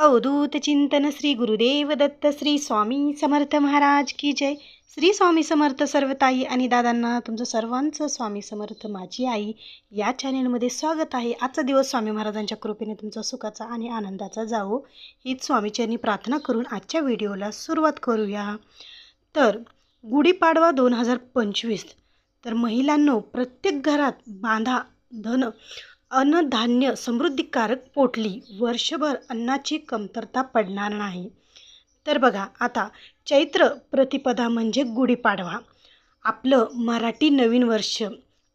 अवधूत चिंतन श्री गुरुदेव दत्त श्री स्वामी समर्थ महाराज की जय. श्री स्वामी समर्थ सर्वताई आणि दादांना तुमचं सर्वांचं स्वामी समर्थ माझी आई या चॅनेलमध्ये स्वागत आहे. आजचा दिवस स्वामी महाराजांच्या कृपेने तुमचा सुखाचा आणि आनंदाचा जावो. हीच स्वामीचरणी प्रार्थना करून आजच्या व्हिडिओला सुरुवात करूया. तर गुढीपाडवा दोन हजार पंचवीस. तर महिलांनो प्रत्येक घरात बांधा धन अन्नधान्य समृद्धिकारक पोटली वर्षभर अन्नाची कमतरता पडणार नाही. तर बघा आता चैत्र प्रतिपदा म्हणजे गुढीपाडवा. आपलं मराठी नवीन वर्ष.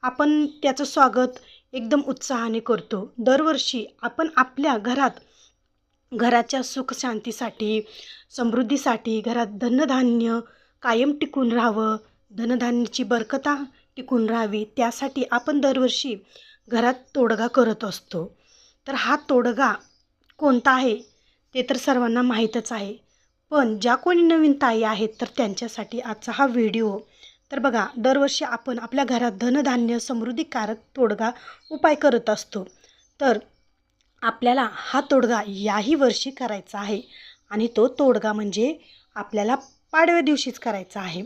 आपण त्याचं स्वागत एकदम उत्साहाने करतो. दरवर्षी आपण आपल्या घरात घराच्या सुखशांतीसाठी समृद्धीसाठी घरात धनधान्य कायम टिकून राहावं धनधान्याची बरकता टिकून राहावी त्यासाठी आपण दरवर्षी घरात तोडगा करत असतो. तर हा तोडगा कोणता आहे? ते तर सर्वांना माहीतच आहे. पण ज्या कोणी नवीन ताई आहेत तर त्यांच्यासाठी आजचा हा व्हिडिओ. तर बघा दरवर्षी आपण आपल्या घरात धनधान्य समृद्धीकारक तोडगा उपाय करत असतो. तर आपल्याला हा तोडगा याही वर्षी करायचा आहे. आणि तो तोडगा म्हणजे आपल्याला पाडव्या दिवशीच करायचा आहे.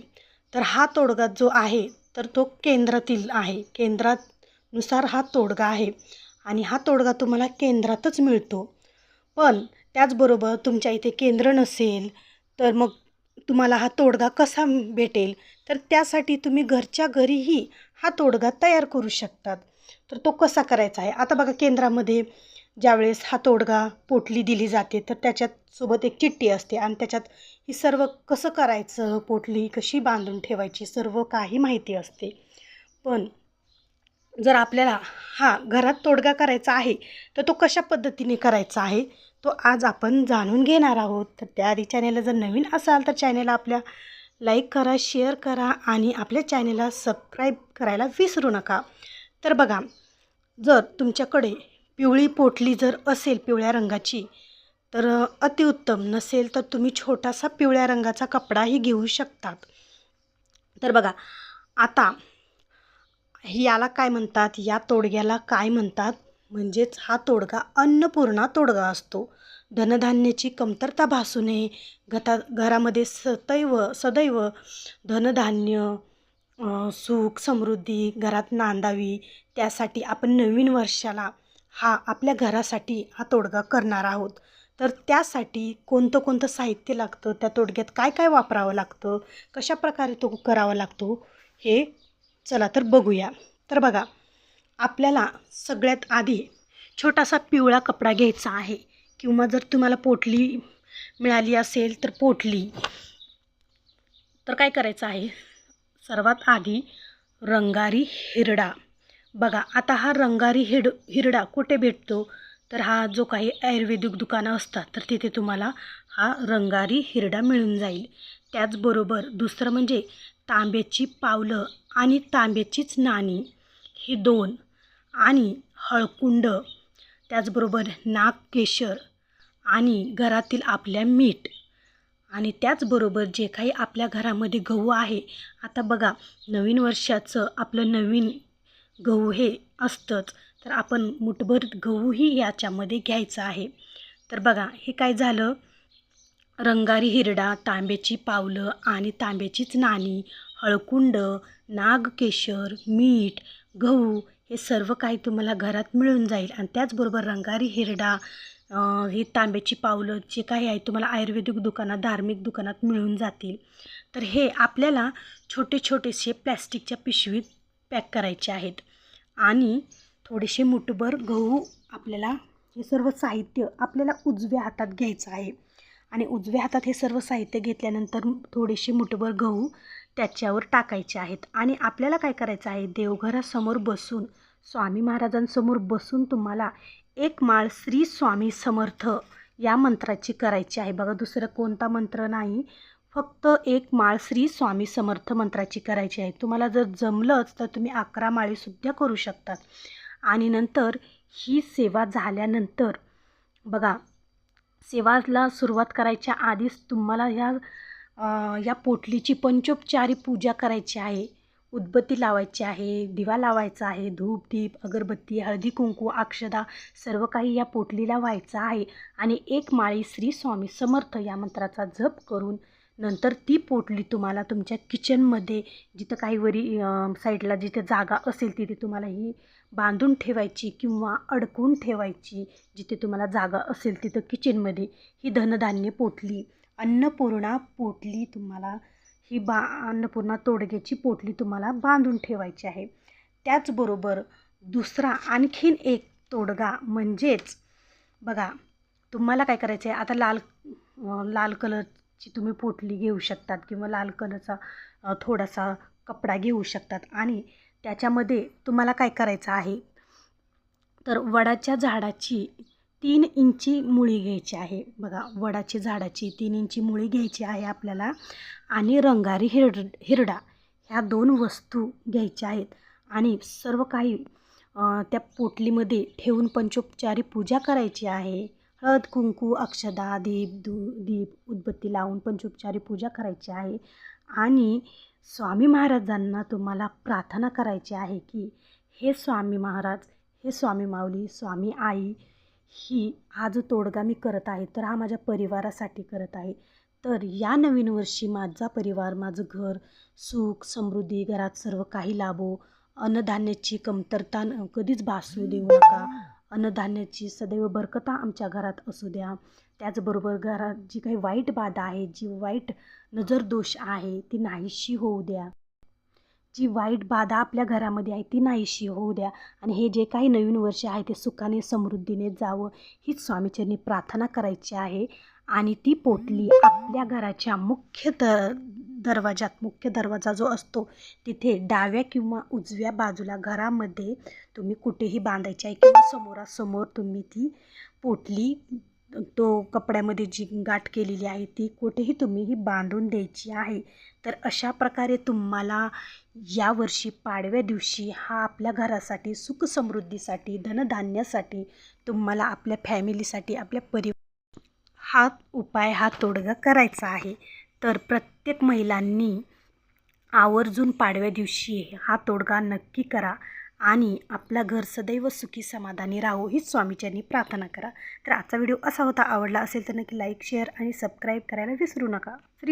तर हा तोडगा जो आहे तर तो केंद्रातील आहे. केंद्रात नुसार हा तोडगा आहे. आणि हा तोडगा तुम्हाला केंद्रातच मिळतो. पण त्याचबरोबर तुमच्या इथे केंद्र नसेल तर मग तुम्हाला हा तोडगा कसा भेटेल? तर त्यासाठी तुम्ही घरच्या घरीही हा तोडगा तयार करू शकतात. तर तो कसा करायचा आहे? आता बघा केंद्रामध्ये ज्यावेळेस हा तोडगा पोटली दिली जाते तर त्याच्यात सोबत एक चिठ्ठी असते आणि त्याच्यात ही सर्व कसं करायचं? पोटली कशी बांधून ठेवायची? सर्व काही माहिती असते. पण जर आपल्याला हा घरात तोडगा करायचा आहे तर तो कशा पद्धतीने करायचा आहे तो आज आपण जाणून घेणार आहोत. तर त्याआधी चॅनेलला जर नवीन असाल तर चॅनेलला आपल्या लाईक करा शेअर करा आणि आपल्या चॅनेलला सबस्क्राईब करायला विसरू नका. तर बघा जर तुमच्याकडे पिवळी पोटली जर असेल पिवळ्या रंगाची तर अतिउत्तम. नसेल तर तुम्ही छोटासा पिवळ्या रंगाचा कपडाही घेऊ शकतात. तर बघा आता याला काय म्हणतात? या तोडग्याला काय म्हणतात? म्हणजेच हा तोडगा अन्नपूर्णा तोडगा असतो. धनधान्याची कमतरता भासू नये. घता घरामध्ये सदैव सदैव धनधान्य सुख समृद्धी घरात नांदावी. त्यासाठी आपण नवीन वर्षाला हा आपल्या घरासाठी हा तोडगा करणार आहोत. तर त्यासाठी कोणतं कोणतं साहित्य लागतं? त्या तोडग्यात काय काय वापरावं लागतं? कशा प्रकारे तो करावा लागतो? हे चला तर बघूया. तर बघा आपल्याला सगळ्यात आधी छोटासा पिवळा कपडा घ्यायचा आहे. किंवा जर तुम्हाला पोटली मिळाली असेल तर पोटली. तर काय करायचं आहे? सर्वात आधी रंगारी हिरडा. बघा आता हा रंगारी हिड हिरडा कुठे भेटतो? तर हा जो काही आयुर्वेदिक दुकानं असतात तर तिथे तुम्हाला हा रंगारी हिरडा मिळून जाईल. त्याचबरोबर दुसरं म्हणजे तांब्याची पावलं आणि तांब्याचीच नाणी ही दोन. आणि हळकुंड त्याचबरोबर नागकेशर आणि घरातील आपल्या मीठ. आणि त्याचबरोबर जे काही आपल्या घरामध्ये गहू आहे आता बघा नवीन वर्षाचं आपलं नवीन गहू हे असतंच. तर आपण मुठभर गहूही याच्यामध्ये घ्यायचं आहे. तर बघा हे काय झालं? रंगारी हिरडा तांब्याची पावलं आणि तांब्याचीच नाणी हळकुंड नागकेशर मीठ गहू हे सर्व काही तुम्हाला घरात मिळून जाईल. आणि त्याचबरोबर रंगारी हिरडा ही तांब्याची पावलं जे काही आहे तुम्हाला आयुर्वेदिक दुकानात धार्मिक दुकानात मिळून जातील. तर हे आपल्याला छोटे छोटेसे प्लॅस्टिकच्या पिशवीत पॅक करायचे आहेत. आणि थोडेसे मुठभर गहू आपल्याला हे सर्व साहित्य आपल्याला उजव्या हातात घ्यायचं आहे. आणि उजव्या हातात हे सर्व साहित्य घेतल्यानंतर थोडेसे मुठभर गहू त्याच्यावर टाकायचे आहेत. आणि आपल्याला काय करायचं आहे? देवघरासमोर बसून स्वामी महाराजांसमोर बसून तुम्हाला एक माळ श्री स्वामी समर्थ या मंत्राची करायची आहे. बघा दुसरं कोणता मंत्र नाही. फक्त एक माळ श्री स्वामी समर्थ मंत्राची करायची आहे. तुम्हाला जर जमलंच तर तुम्ही अकरा माळीसुद्धा करू शकतात. आणि नंतर ही सेवा झाल्यानंतर बघा सेवाला सुरुवात करायच्या आधीच तुम्हाला ह्या या पोटलीची पंचोपचारी पूजा करायची आहे. उदबत्ती लावायची आहे दिवा लावायचा आहे धूप दीप अगरबत्ती हळदी कुंकू अक्षदा सर्व काही या पोटलीला व्हायचं आहे. आणि एक माळी श्री स्वामी समर्थ या मंत्राचा जप करून नंतर ती पोटली तुम्हाला तुमच्या किचनमध्ये जिथं काही वरी साईडला जिथे जागा असेल तिथे तुम्हाला ही बांधून ठेवायची किंवा अडकून ठेवायची जिथे तुम्हाला जागा असेल तिथं किचनमध्ये ही धनधान्य पोटली अन्नपूर्णा पोटली तुम्हाला ही बा अन्नपूर्णा तोडग्याची पोटली तुम्हाला बांधून ठेवायची आहे. त्याचबरोबर दुसरा आणखीन एक तोडगा म्हणजेच बघा तुम्हाला काय करायचं आहे? आता लाल लाल कलरची तुम्ही पोटली घेऊ शकतात किंवा लाल कलरचा थोडासा कपडा घेऊ शकतात. आणि त्याच्यामध्ये तुम्हाला काय करायचं आहे? तर वडाच्या झाडाची तीन इंची मुळी घ्यायची आहे. बघा वडाची झाडाची तीन इंची मुळी घ्यायची आहे आपल्याला आणि रंगारी हिरड हिरडा ह्या दोन वस्तू घ्यायच्या आहेत. आणि सर्व काही त्या पोटलीमध्ये ठेवून पंचोपचारी पूजा करायची आहे. हळद कुंकू अक्षदा दीप दू दीप उदबत्ती लावून पंचोपचारी पूजा करायची आहे. आणि स्वामी महाराजांना तुम्हाला प्रार्थना करायची आहे की हे स्वामी महाराज हे स्वामी माऊली स्वामी आई ही हा जो तोडगा मी करत आहे तर हा माझ्या परिवारासाठी करत आहे. तर या नवीन वर्षी माझा परिवार माझं घर सुख समृद्धी घरात सर्व काही लाभो. अन्नधान्याची कमतरता न- कधीच भासू देऊ नका. अन्नधान्याची सदैव बरकता आमच्या घरात असू द्या. त्याचबरोबर घरात जी काही वाईट बाधा आहे जी वाईट नजर दोष आहे ती नाहीशी होऊ द्या. जी वाईट बाधा आपल्या घरामध्ये आहे ती नाहीशी होऊ द्या. आणि हे जे काही नवीन वर्ष आहे ते सुखाने समृद्धीने जावं हीच स्वामीचरणी प्रार्थना करायची आहे. आणि ती पोटली आपल्या घराच्या मुख्य द दरवाजात मुख्य दरवाजा जो असतो तिथे डाव्या किंवा उजव्या बाजूला घरामध्ये तुम्ही कुठेही बांधायची आहे किंवा समोरासमोर तुम्ही ती पोटली तो कपड्यामध्ये जी गाठ केलेली आहे ती कुठेही तुम्ही ही बांधून द्यायची आहे. तर अशा प्रकारे तुम्हाला यावर्षी पाडव्या दिवशी हा आपल्या घरासाठी सुख समृद्धीसाठी धनधान्यासाठी तुम्हाला आपल्या फॅमिलीसाठी आपल्या परि हा उपाय हा तोडगा करायचा आहे. तर प्रत्येक महिलांनी आवर्जून पाडव्या दिवशी हा तोडगा नक्की करा. आणि आपलं घर सदैव सुखी समाधानी राहो हीच स्वामीच्यांनी प्रार्थना करा. तर आजचा व्हिडिओ असा होता आवडला असेल तर नक्की लाईक शेअर आणि सबस्क्राईब करायला विसरू नका. फ्री